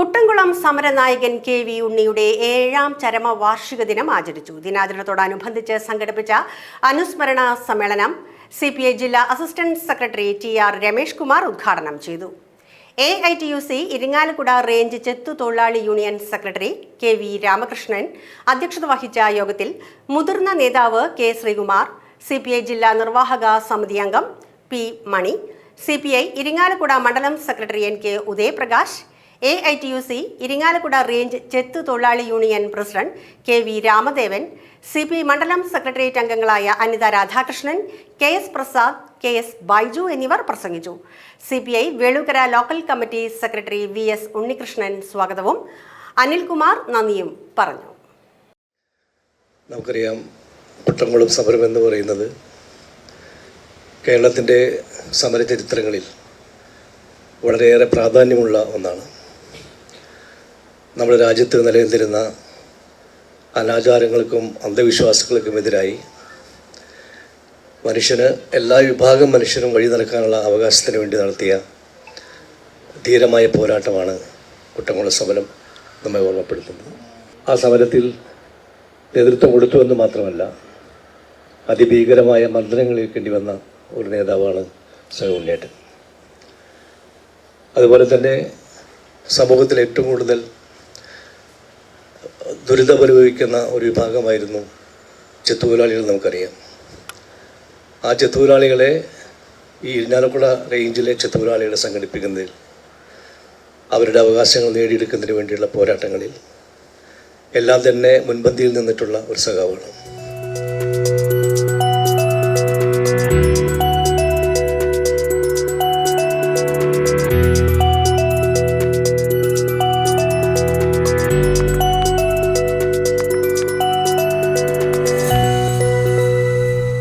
Kuttamkulam സമരനായകൻ K V ഉണ്ണിയുടെ ഏഴാം ചരമ വാർഷിക ദിനം ആചരിച്ചു. ദിനാചരണത്തോടനുബന്ധിച്ച് സംഘടിപ്പിച്ച അനുസ്മരണ സമ്മേളനം സി പി ഐ ജില്ലാ assistant secretary T R Ramesh Kumar ഉദ്ഘാടനം ചെയ്തു. A I T U C Irinjalakuda range ചെത്തു തൊഴിലാളി union secretary K V Ramakrishnan അധ്യക്ഷത വഹിച്ച യോഗത്തിൽ മുതിർന്ന നേതാവ് K Sreekumar C P I ജില്ലാ നിർവാഹക സമിതി അംഗം P Mani C P I Irinjalakuda മണ്ഡലം secretary N K Udayaprakash A I T U C Irinjalakuda range ചെത്തു തൊഴിലാളി union president K V Ramadevan C P മണ്ഡലം സെക്രട്ടേറിയറ്റ് അംഗങ്ങളായ Anitha Radhakrishnan K S Prasad K S Baiju എന്നിവർ പ്രസംഗിച്ചു. C P I Velookkara local committee secretary V S Unnikrishnan സ്വാഗതവും. അനിൽകുമാർ നന്ദിയും പറഞ്ഞു. നമുക്കറിയാം കുട്ടംകുളം സമരം എന്ന് പറയുന്നത് കേരളത്തിന്റെ സമര ചരിത്രങ്ങളിൽ വളരെയേറെ പ്രാധാന്യമുള്ള ഒന്നാണ്. നമ്മുടെ രാജ്യത്ത് നിലനിന്നിരുന്ന അനാചാരങ്ങൾക്കും അന്ധവിശ്വാസങ്ങൾക്കുമെതിരായി മനുഷ്യന് എല്ലാ വിഭാഗം മനുഷ്യരും വഴി നടക്കാനുള്ള അവകാശത്തിന് വേണ്ടി നടത്തിയ ധീരമായ പോരാട്ടമാണ് കുട്ടംകുളം സമരം നമ്മെ ഓർമ്മപ്പെടുത്തുന്നത്. ആ സമരത്തിൽ നേതൃത്വം കൊടുത്തു എന്ന് മാത്രമല്ല അതിഭീകരമായ മർദ്ദനങ്ങൾ ഏൽക്കേണ്ടി വന്ന ഒരു നേതാവാണ് സ്വയം ഉണ്ണേട്ടൻ അതുപോലെ തന്നെ സമൂഹത്തിൽ ഏറ്റവും കൂടുതൽ ദുരിതമനുഭവിക്കുന്ന ഒരു വിഭാഗമായിരുന്നു ചെത്തുതൊഴിലാളികൾ നമുക്കറിയാം. ആ ചെത്തുതൊഴിലാളികളെ ഈ ഇരിഞ്ഞാലക്കുട റേഞ്ചിലെ ചെത്തുതൊഴിലാളികളെ സംഘടിപ്പിക്കുന്നതിൽ അവരുടെ അവകാശങ്ങൾ നേടിയെടുക്കുന്നതിന് വേണ്ടിയുള്ള പോരാട്ടങ്ങളിൽ എല്ലാം തന്നെ മുൻപന്തിയിൽ നിന്നിട്ടുള്ള ഒരു സഖാവാണ്.